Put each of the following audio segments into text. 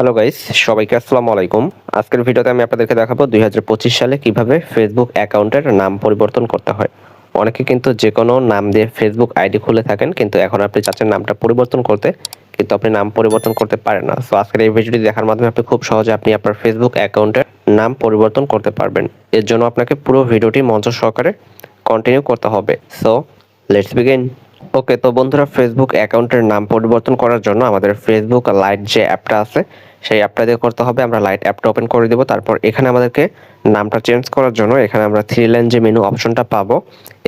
Hello guys সবাইকে আসসালামু আলাইকুম। আজকের ভিডিওতে আমি আপনাদেরকে দেখাবো দুই হাজার পঁচিশ সালে কীভাবে ফেসবুক অ্যাকাউন্টের নাম পরিবর্তন করতে হয়। অনেকে কিন্তু যে কোনো নাম দিয়ে ফেসবুক আইডি খুলে থাকেন, কিন্তু এখন আপনি চাচ্ছেন নামটা পরিবর্তন করতে, কিন্তু আপনি নাম পরিবর্তন করতে পারেন না। সো আজকের এই ভিডিওটি দেখার মাধ্যমে আপনি খুব সহজে আপনি আপনার ফেসবুক অ্যাকাউন্টের নাম পরিবর্তন করতে পারবেন। এর জন্য আপনাকে পুরো ভিডিওটি মঞ্চ সহকারে কন্টিনিউ করতে হবে। সো লেটস বিগিন ওকে, তো বন্ধুরা ফেসবুক অ্যাকাউন্টের নাম পরিবর্তন করার জন্য আমাদের ফেসবুক লাইট যে অ্যাপটা আছে, সেই অ্যাপটা দিয়ে করতে হবে। আমরা লাইট অ্যাপটা ওপেন করে দেবো। তারপর এখানে আমাদেরকে নামটা চেঞ্জ করার জন্য এখানে আমরা থ্রি লাইন যে মেনু অপশনটা পাবো,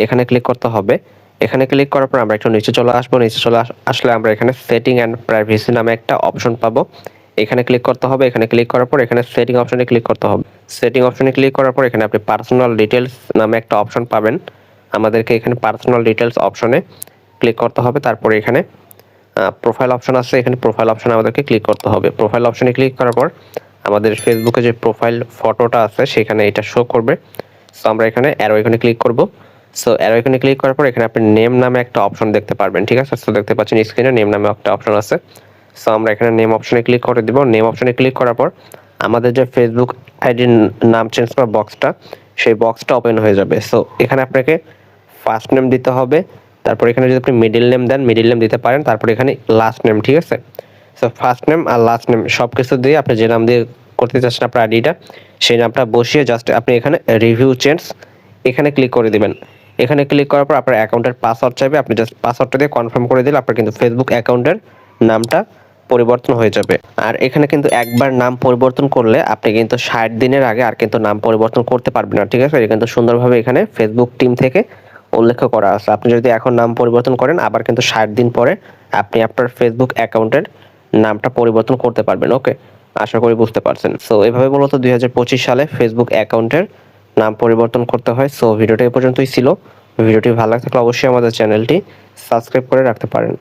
এখানে ক্লিক করতে হবে। এখানে ক্লিক করার পর আমরা একটু নিচে চলে আসব। নিচে চলে আসলে আমরা এখানে সেটিং অ্যান্ড প্রাইভেসি নামে একটা অপশন পাবো। এখানে ক্লিক করতে হবে। এখানে ক্লিক করার পর এখানে সেটিং অপশনে ক্লিক করতে হবে। সেটিং অপশনে ক্লিক করার পর এখানে আপনি পার্সোনাল ডিটেলস নামে একটা অপশন পাবেন। আমাদেরকে এখানে পার্সোনাল ডিটেলস অপশনে ক্লিক করতে হবে, তারপরে এখানে প্রোফাইল অপশন আছে, এখানে প্রোফাইল অপশনে আমাদেরকে ক্লিক করতে হবে। প্রোফাইল অপশনে ক্লিক করার পর আমাদের ফেসবুকে যে প্রোফাইল ফটোটা আছে, সেখানে এটা শো করবে। সো আমরা এখানে অ্যারো এখানে ক্লিক করব। সো অ্যারো এখানে ক্লিক করার পর এখানে আপনি নেম নামে একটা অপশন দেখতে পারবেন, ঠিক আছে? সো দেখতে পাচ্ছেন স্ক্রিনে নেম নামে একটা অপশন আছে। সো আমরা এখানে নেম অপশনে ক্লিক করে দিব। নেম অপশনে ক্লিক করার পর আমাদের যে ফেসবুক আইডির নাম চেঞ্জ করার বক্সটা সেই বক্সটা ওপেন হয়ে যাবে। সো এখানে আপনাকে ফার্স্ট নেম দিতে হবে তারপর এখানে যদি আপনি মিডিল নেম দেন মিডিল নেম দিতে পারেন, তারপর এখানে লাস্ট নেম ঠিক আছে? সো ফার্স্ট নেম আর লাস্ট নেম সব কিছু দিয়ে আপনি যে নাম দিয়ে করতে চাচ্ছেন আপনার আইডিটা সেই নামটা বসিয়ে জাস্ট আপনি এখানে রিভিউ চেঞ্জ এখানে ক্লিক করে দিবেন। এখানে ক্লিক করার পর আপনার অ্যাকাউন্টের পাসওয়ার্ড চাইবে, আপনি জাস্ট পাসওয়ার্ডটা দিয়ে কনফার্ম করে দিলে আপনার কিন্তু ফেসবুক অ্যাকাউন্টের নামটা পরিবর্তন হয়ে যাবে। আর এখানে কিন্তু একবার নাম পরিবর্তন করলে আপনি কিন্তু ষাট দিনের আগে আর কিন্তু নাম পরিবর্তন করতে পারবেন না, ঠিক আছে? এটা কিন্তু সুন্দরভাবে এখানে ফেসবুক টিম থেকে উল্লেখ করা আছে। আপনি যদি এখন নাম পরিবর্তন করেন, আবার কিন্তু ষাট দিন পরে আপনি আপনার ফেসবুক অ্যাকাউন্টের নামটা পরিবর্তন করতে পারবেন। ওকে আশা করি বুঝতে পারছেন। সো এভাবে মূলত দুই হাজার পঁচিশ সালে ফেসবুক অ্যাকাউন্টের নাম পরিবর্তন করতে হয়। সো ভিডিওটা এ পর্যন্তই ছিল। ভিডিওটি ভালো লাগলে অবশ্যই আমাদের চ্যানেলটি সাবস্ক্রাইব করে রাখতে পারেন।